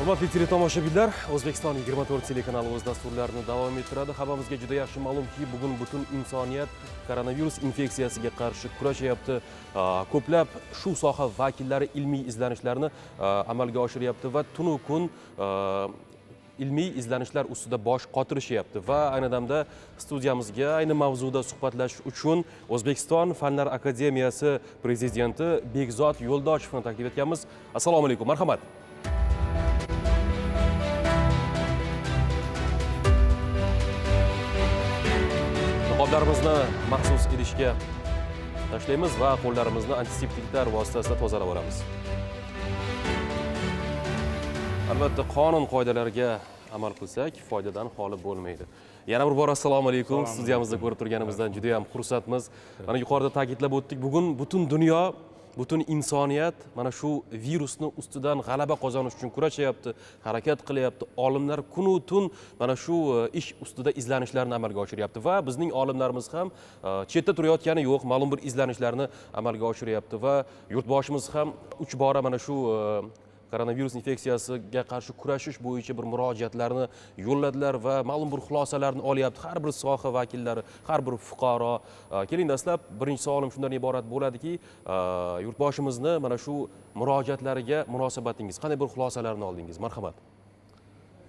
hurmatli teletomoshabinlar o'zbekiston 24 telekanali o'z dasturlarini davom ettiradi. Hammamizga juda yaxshi ma'lumki bugun butun insoniyat koronavirus infeksiyasiga qarshi kurashyapti ko'plab shu soha vakillari ilmiy izlanishlarni amalga oshiryapti va tunu kun ilmiy izlanishlar ustida bosh qotirishyapti va ayni damda studiyamizga ayni mavzuda suhbatlashish uchun o'zbekiston fanlar akademiyasi prezidenti bekzod yo'ldoshevni taklif etganmiz. Assalomu alaykum marhamat. Niqoblarimizni maxsus idishga tashlaymiz va qo'llarimizni antiseptiklar vositasida tozalab olamiz. Albatta qonun qoidalariga amal qilsak foydadan xoli bo'lmaydi. Yana bir bor assalomu alaykum. Studiyamizda ko'rib turganimizdan juda yam xursandmiz. Mana yuqorida ta'kidlab o'tdik bugun butun dunyo butun insoniyat mana shu virusni ustidan g'alaba qozonish uchun kurashyapti harakat qilyapti. Olimlar kunu tun mana shu e, ish ustida izlanishlarni amalga oshiryapti va bizning olimlarimiz ham e, chetda turayotgani yo'q ma'lum bir izlanishlarni amalga oshiryapti va yurtboshimiz ham uch bora mana shu e, koronavirus infeksiyasiga qarshi kurashish bo'yicha bir murojaatlarni yo'lladilar va ma'lum bir xulosalarni olyapti. Har bir soha vakillari har bir fuqaro. Keling dastlab birinchi savolim shundan iborat bo'ladiki yurtboshimizni mana shu murojaatlariga munosabatingiz qanday bir xulosalarni oldingiz? Marhamat.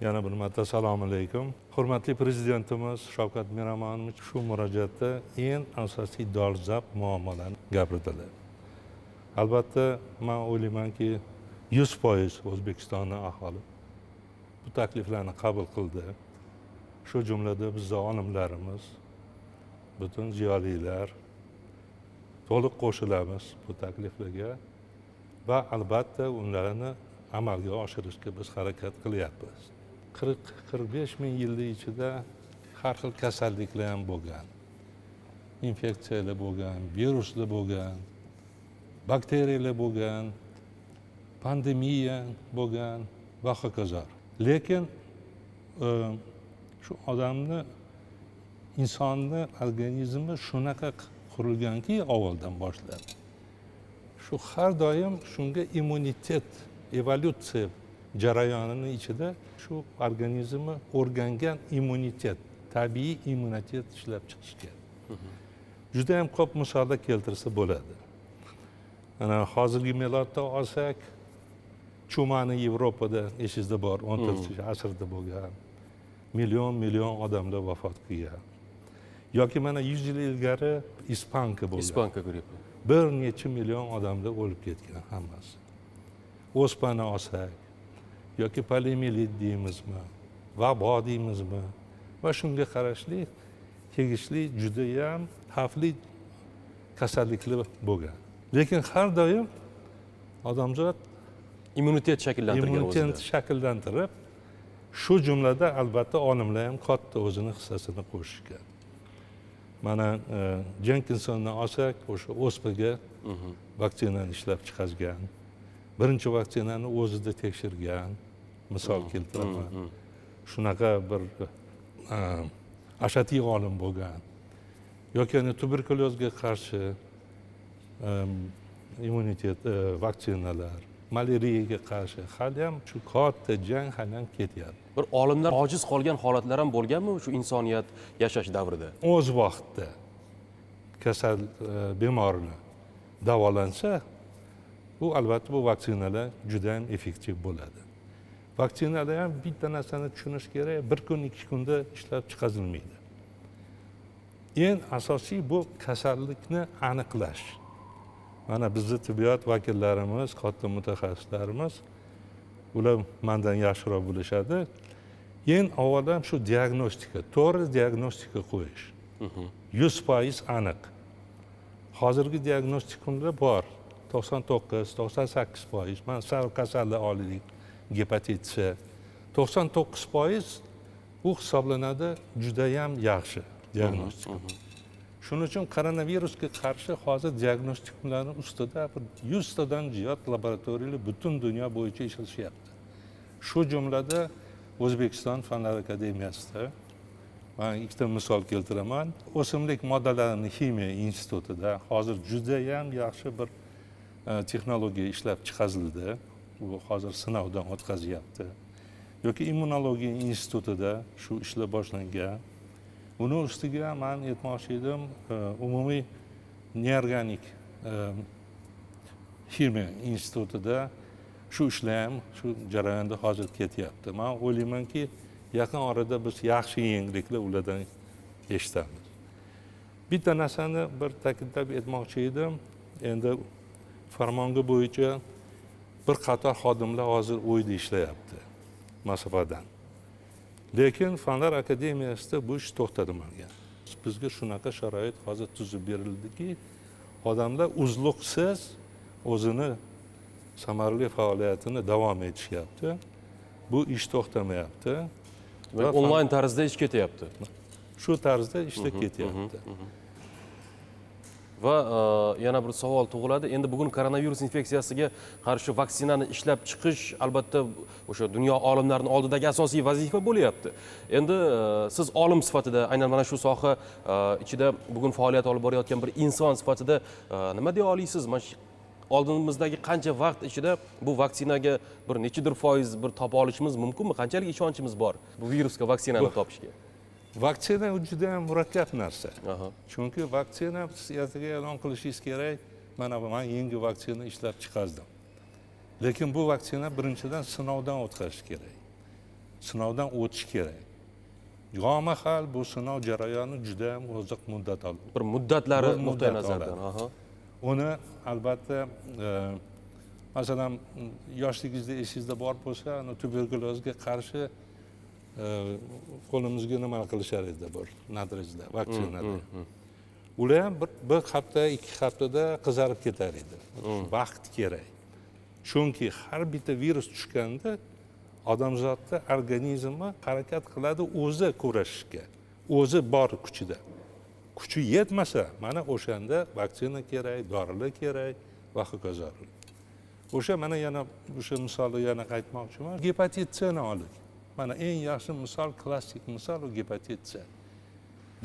Yana bir marta assalomu alaykum. Hurmatli prezidentimiz shavkat miromonovich shu murojaatda eng asosiy dolzarb muammolarni gapirdilar. Albatta man o'ylaymanki yuz foiz o'zbekistonni aholi bu takliflarni qabul qildi. Shu jumlada bizni olimlarimiz butun ziyolilar to'liq qo'shilamiz bu takliflarga va albatta ularni amalga oshirishga biz harakat qilyapmiz. Qirq qirq besh ming yilni ichida har xil kasalliklar ham bo'lgan infeksiyalar bo'lgan viruslar bo'lgan bakteriyalar bo'lgan pandemiya bo'lgan va hokazo lekin e, shu odamni insonni organizmi shunaqa qurilganki avvaldan boshlab shu har doim shunga immunitet evolyutsiya jarayonini ichida shu organizmi o'rgangan immunitet tabiiy immunitet ishlab chiqishga juda yam ko'p misollar keltirsa bo'ladi. Ana hozirgi milodda olsak chumani yevropada esingizda bor o'n to'rtinchi asrda bo'lgan. Million million odamlar vafot qilgan. Yoki mana yuz yil ilgari ispanka bo'lgan. Ispanka grippi. Bir necha million odamlar o'lib ketgan hammasi. O'spani olsak yoki poliomiyelit deymizmi vabo deymizmi va shunga qarashli tegishli judayam xavfli kasalliklar bo'lgan. Lekin har doim odamzod immunitet shakllantirgan immunitetni o'zida. shakllantirib shu jumlada albatta olimlar ham katta o'zini hissasini qo'shishgan mana e, jenkinsonni olsak o'sha ospaga vaksinani ishlab chiqargan birinchi vaksinani o'zida tekshirgan misol keltiraman. Shunaqa bir e, ashaddiy olim bo'lgan yoki ana tuberkulyozga qarshi immunitet e, vaksinalar malariyaga qarshi haliyam shu katta jang haliyam ketyapti. Bir olimlar ojiz qolgan holatlar ham bo'lganmi shu insoniyat yashash davrida? O'z vaqtida kasal e, bemorni davolansa bu albatta bu vaksinalar juda ham effektiv bo'ladi. Vaksinada ham bitta narsani tushunish kerak bir kun ikki kunda ishlab chiqarilmaydi. Eng asosiy bu kasallikni aniqlash mana bizni tibbiyot vakillarimiz katta mutaxassislarimiz ular mandan yaxshiroq bilishadi. Eng avval ham shu diagnostika to'g'ri diagnostika qo'yish. Yuz foiz aniq. Hozirgi diagnostikumlar bor. To'qson to'qqiz to'qson sakkiz foiz. Mana sal kasallar olaylik gepatit c. To'qson to'qqiz foiz bu hisoblanadi judayam yaxshi diagnostika shuning uchun koronavirusga qarshi hozir diagnostikumlarni ustida bir yuztadan ziyod laboratoriyalar butun dunyo bo'yicha ishlashyapti shu jumlada o'zbekiston fanlar akademiyasida man ikkita misol keltiraman. O'simlik moddalarini ximiya institutida hozir judayam yaxshi bir e, texnologiya ishlab chiqarildi u hozir sinovdan o'tkazyapti. Yoki immunologiya institutida shu ishlar boshlangan. Buni ustiga man aytmoqchi edim e, umumiy neorganik e, ximiya institutida shu ishlar ham shu jarayonda hozir ketyapti. Man o'ylaymanki yaqin orada biz yaxshi yangiliklar ulardan eshitamiz. Bitta narsani bir ta'kidlab aytmoqchi edim. Endi farmonga bo'yicha bir qator xodimlar hozir uyda ishlayapti masofadan. Lekin fanlar akademiyasida bu ish to'xtatilmagan bizga shunaqa sharoit hozir tuzib berildiki odamlar uzluqsiz o'zini samarali faoliyatini davom etishyapti bu ish to'xtamayapti onlayn tarzda ish ketyapti shu tarzda ishlar ketyapti va e, yana bir savol tug'iladi. Endi bugun koronavirus infeksiyasiga qarshi vaksinani ishlab chiqish albatta o'sha dunyo olimlarini oldidagi asosiy vazifa bo'lyapti. Endi e, siz olim sifatida aynan mana shu soha e, ichida bugun faoliyat olib borayotgan bir inson sifatida nima deya olasiz? Mana shu oldimizdagi qancha vaqt ichida bu vaksinaga bir nechidir foiz bir topa olishimiz mumkinmi? Qanchalik ishonchimiz bor bu virusga vaksinani topishga vaksina u juda ham murakkab narsa. Chunki vaksina ertaga e'lon qilishingiz kerak. Mana man yangi vaksina ishlab chiqardim. Lekin bu vaksina birinchidan sinovdan o'tkazish kerak. Sinovdan o'tish kerak. Yomahal bu sinov jarayoni juda ham uzoq muddat oladi bir muddatlari nuqtai nazardan uni albatta e, masalan yoshligingizda esingizda bor bo'lsa ana tuberkulozga qarshi qo'limizga nima qilishar edi bir nadrizda vaksinada ular ham bir, bir hafta ikki haftada qizarib ketar edi. Vaqt kerak. Chunki har bitta virus tushganda odamzodni organizmi harakat qiladi o'zi kurashishga. O'zi bor kuchida. Kuchi yetmasa mana o'shanda vaksina kerak dorilar kerak va hokazolar. O'sha mana yana o'sha misolni yana aytmoqchiman gepatit cni olik mana eng yaxshi misol klassik misol u gepatit c.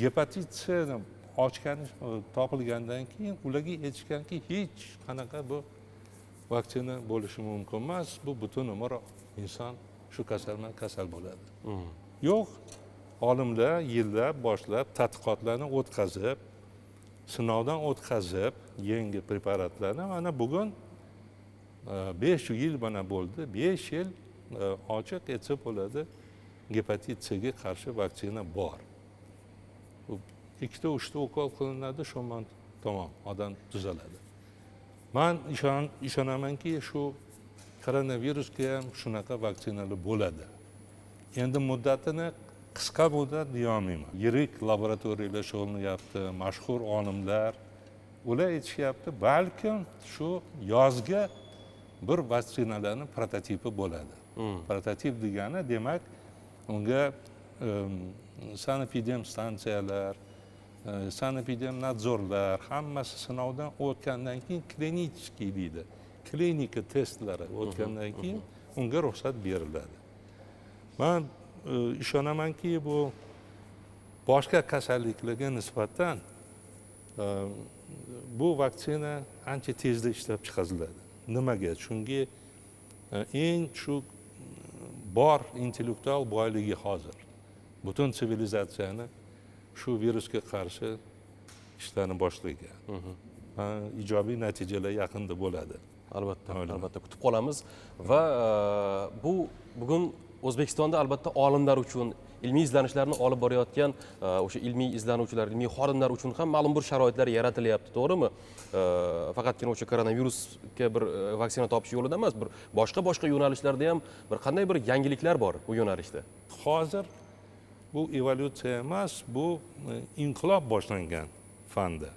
Gepatit cni ochgan topilgandan keyin ularga aytishganki hech qanaqa bu vaksina bo'lishi mumkin emas bu butun umr inson shu kasal bilan kasal bo'ladi. Yo'q olimlar yillab boshlab tadqiqotlarni o'tkazib sinovdan o'tkazib yangi preparatlarni mana bugun e, besh yil mana bo'ldi besh yil e, ochiq aytsa bo'ladi gepatit cga qarshi vaksina bor ikkita uchta ukol qilinadi shu bilan tamom odam tuzaladi man ishon ishonamanki shu koronavirusga ham shunaqa vaksinalar bo'ladi endi muddatini qisqa muddat deyolmayman. Yirik laboratoriyalar shug'ullanyapti mashhur olimlar. Ular aytishyapti balkim shu yozga bir vaksinalarni prototipi bo'ladi. Prototip degani demak unga em, sanepidem stansiyalar e, sanepidem nadzorlar hammasi sinovdan o'tgandan keyin klinichskiy deydi. Klinika testlari o'tgandan keyin unga ruxsat beriladi. Man e, ishonamanki bu boshqa kasalliklarga nisbatan bu vaksina ancha tezda ishlab chiqariladi nimaga? Chunki e, eng shu bor intellektual boyligi hozir butun sivilizatsiyani shu virusga qarshi ishlarni boshlagan Ha, ijobiy natijalar yaqinda bo'ladi. Albatta albatta kutib qolamiz. Va e, bu bugun o'zbekistonda albatta olimlar uchun ilmiy izlanishlarni olib borayotgan e, o'sha ilmiy izlanuvchilar ilmiy xodimlar uchun ham ma'lum bir sharoitlar yaratilyapti to'g'rimi? E, faqatgina o'sha koronavirusga bir e, vaksina topish yo'lida emas bir boshqa boshqa yo'nalishlarda ham bir qanday bir yangiliklar bor bu yo'nalishda? Hozir bu evolyutsiya emas bu inqilob boshlangan fanda.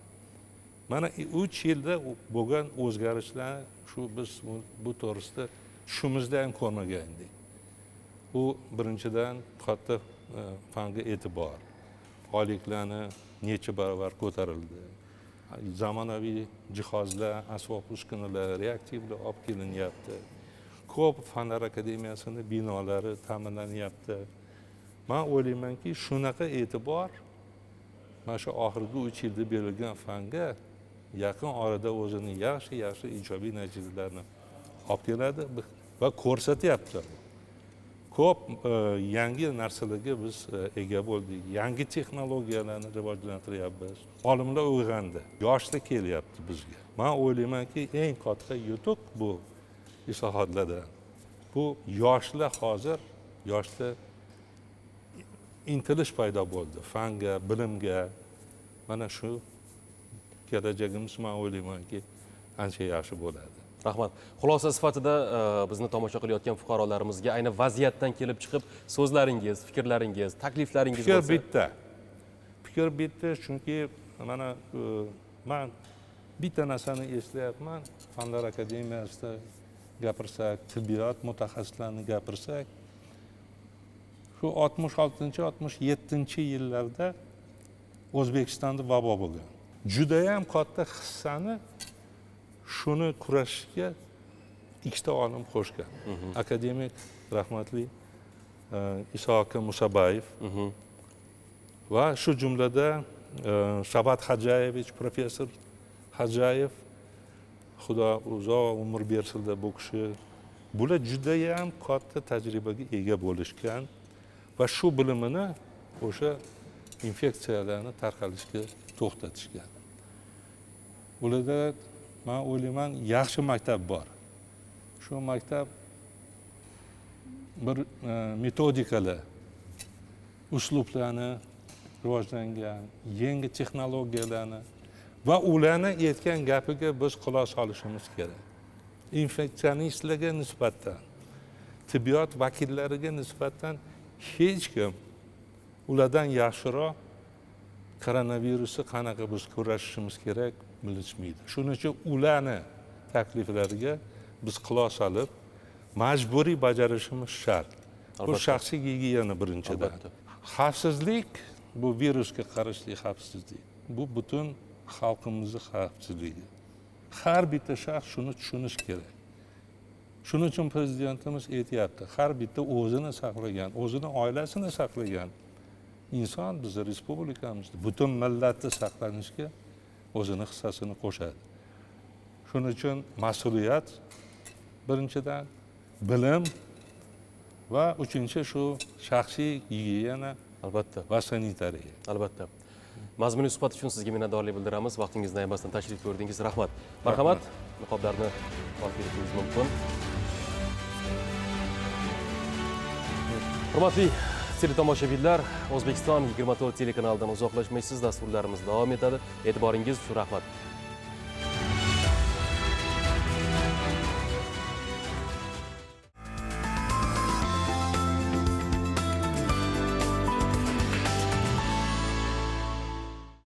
Mana uch yilda bo'lgan o'zgarishlar shu biz bu- bu to'g'risida tushimizda ham ko'rmagan edik u birinchidan katta e, fanga e'tibor. Oyliklarni necha barobar ko'tarildi. Zamonaviy jihozlar asbob uskunalar reaktivlar olib kelinyapti. Ko'p fanlar akademiyasini binolari ta'minlanyapti. Man o'ylaymanki shunaqa e'tibor mana shu oxirgi uch yilda berilgan fanga yaqin orada o'zini yaxshi yaxshi ijobiy natijalarni olib keladi va ko'rsatyapti. Ko'p e, yangi narsalarga biz e, ega bo'ldik yangi texnologiyalarni rivojlantiryapmiz olimlar uyg'ondi yoshlar kelyapti bizga. Man o'ylaymanki eng katta yutuq bu islohotlarda. Bu yoshlar hozir yoshlar intilish paydo bo'ldi. Fanga bilimga. Mana shu kelajagimiz man o'ylaymanki ancha yaxshi bo'ladi rahmat. Xulosa sifatida e, bizni tomosha qilayotgan fuqarolarimizga ayni vaziyatdan kelib chiqib so'zlaringiz fikrlaringiz takliflaringiz fikr bitta. Fikr bitta chunki mana e, man bitta narsani eslayapman. Fanlar akademiyasida gapirsak tibbiyot mutaxassislarini gapirsak shu oltmish oltinchi oltmish yettinchi yillarda o'zbekistonda vabo bo'lgan. Judayam katta hissani shuni kurashishga ikkita olim qo'shgan. Akademik rahmatli e, isoaka musabayev va shu jumlada e, shabat hajayevich professor hajayev xudo uzoq umr bersinlar bu kishi. Bular judayam katta tajribaga ega bo'lishgan va shu bilimini o'sha infeksiyalarni tarqalishga to'xtatishgan. Ularda man o'ylayman yaxshi maktab bor. Shu maktab bir e, metodikalar uslublarni rivojlangan yangi texnologiyalarni va ularni aytgan gapiga biz quloq solishimiz kerak. Infeksionistlarga nisbatan tibbiyot vakillariga nisbatan hech kim ulardan yaxshiroq koronavirusni qanaqa biz kurashishimiz kerak bilishmaydi. Shuning uchun ularni takliflariga biz quloq solib majburiy bajarishimiz shart. Bu shaxsiy gigiyena birinchidan. Xavfsizlik bu virusga qarshi xavfsizlik. Bu butun xalqimizni xavfsizligi. Har bitta shaxs shuni tushunishi kerak. Shuning uchun prezidentimiz aytyapti har bitta o'zini saqlagan o'zini oilasini saqlagan inson bizni respublikamizda butun millatni saqlanishga o'zini hissasini qo'shadi. Shuning uchun mas'uliyat birinchidan bilim va uchinchi shu shaxsiy gigiyena albatta va sanitariya. Albatta. Mazmunli suhbat uchun sizga minnatdorlik bildiramiz. Vaqtingizni ayirmasdan tashrif buyurdingiz. Rahmat. Marhamat. Niqoblarni olib ketishingiz mumkin. Hurmatli teletomoshabinlar o'zbekiston 24 telekanalidan uzoqlashmaysiz dasturlarimiz davom etadi. E'tiboringiz uchun rahmat